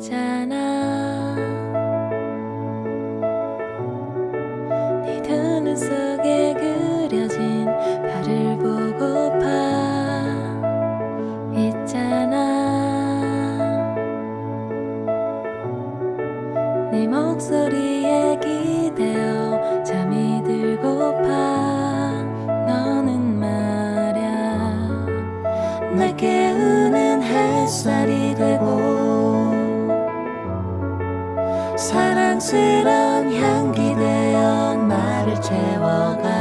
있잖아. 네 눈 속에 그려진 별을 보고파 있잖아. 네 목소리에 기대어 잠이 들고파 너는 말야 날 깨우는 햇살이 되고 사랑스런 향기 되어 나를 채워가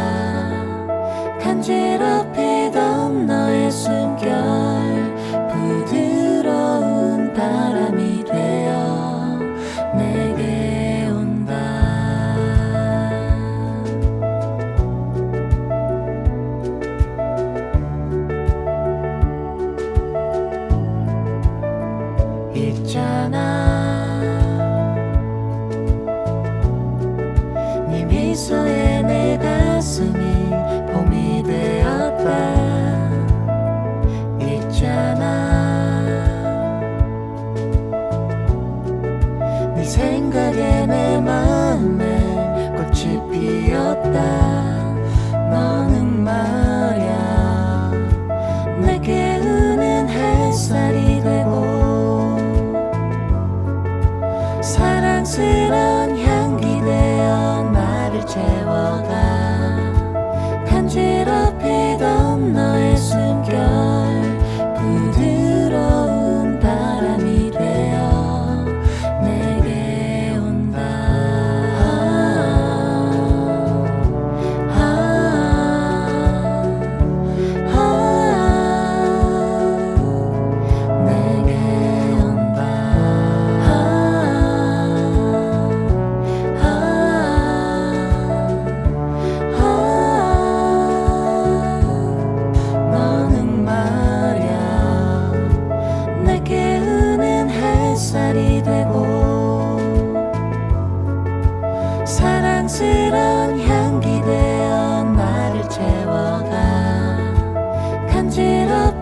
사랑스런 향기 되어 나를 채워가 사랑스런 향기 되어 나를 채워가 간지럽